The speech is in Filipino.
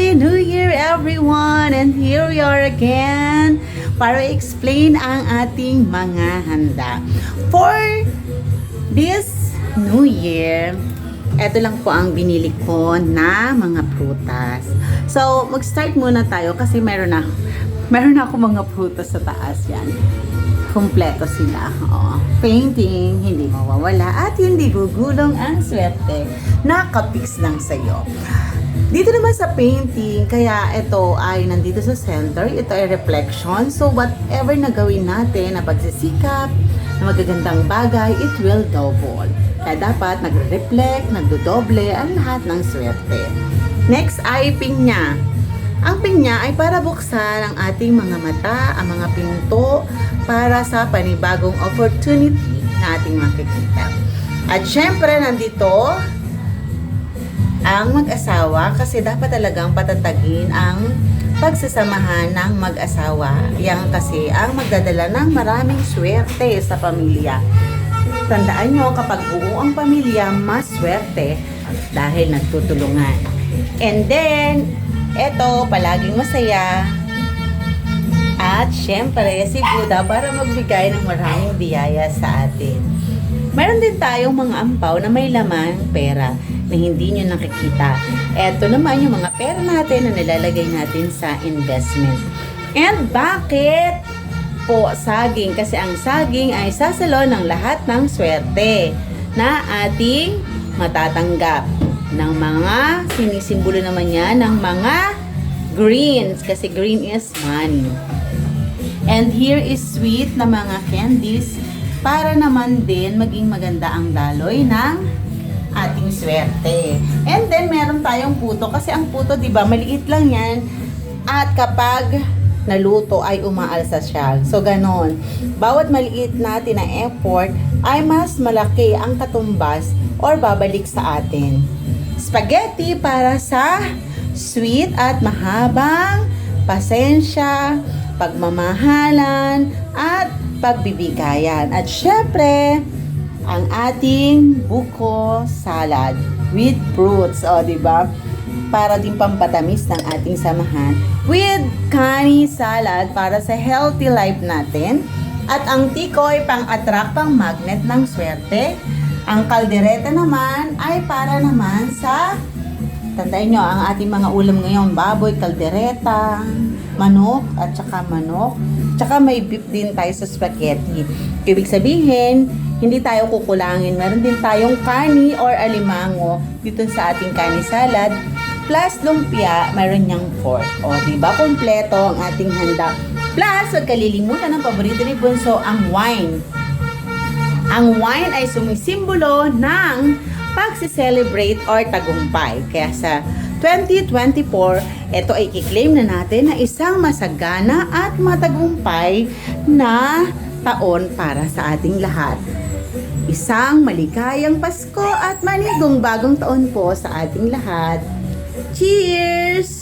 Happy New Year everyone! And here we are again para explain ang ating mga handa. For this New Year, eto lang po ang binili ko na mga prutas. So, mag-start muna tayo kasi meron na meron na ako mga prutas sa taas yan. Kompleto sila. Oo. Painting, hindi mawawala at hindi gugulong ang swerte. Nakapix lang sa'yo. Dito naman sa painting, kaya ito ay nandito sa center, ito ay reflection. So whatever na gawin natin na pagsisikap, na magagandang bagay, it will double. Kaya dapat nagre-reflect, nagdodoble ang lahat ng swerte. Next ay pinya. Ang pinya ay para buksan ang ating mga mata, ang mga pinto, para sa panibagong opportunity na ating makikita. At syempre, nandito ang mag-asawa kasi dapat talagang patatagin ang pagsasamahan ng mag-asawa. Yan kasi ang magdadala ng maraming swerte sa pamilya. Tandaan nyo, kapag buo ang pamilya, mas swerte dahil nagtutulungan. And then, eto, palaging masaya. At syempre, si Buddha para magbigay ng maraming biyaya sa atin. Meron din tayong mga ampaw na may laman pera na hindi nyo nakikita. Eto naman yung mga pera natin na nilalagay natin sa investment. And bakit po saging? Kasi ang saging ay sasalo ng lahat ng swerte na ating matatanggap ng mga sinisimbolo naman niya ng mga greens kasi green is money. And here is sweet na mga candies para naman din maging maganda ang daloy ng ating swerte. And then meron tayong puto kasi ang puto 'di ba maliit lang 'yan at kapag naluto ay umaalsa siya. So ganon. Bawat maliit natin na effort ay mas malaki ang katumbas or babalik sa atin. Spaghetti para sa sweet at mahabang pasensya, pagmamahalan, at pagbibigayan. At syempre, ang ating buko salad with fruits. O, di ba? Para din pampatamis ng ating samahan. With kani salad para sa healthy life natin. At ang tikoy pang-attract, pang-magnet ng swerte. Ang kaldereta naman ay para naman sa Tandaan nyo, ang ating mga ulam ngayon, baboy, kaldereta, manok, at saka manok. Tsaka may beef din tayo sa spaghetti. Ibig sabihin, hindi tayo kukulangin. Meron din tayong kani or alimango dito sa ating kani salad. Plus lumpia, meron niyang pork. O, di ba? Kompleto ang ating handa. Plus, huwag kalilimutan ng paborito ni Bunso, ang wine. Ang wine ay sumisimbolo ng pagsi-celebrate or tagumpay. Kaya sa 2024, ito ay kiklaim na natin na isang masagana at matagumpay na taon para sa ating lahat. Isang maligayang Pasko at manigong bagong taon po sa ating lahat. Cheers!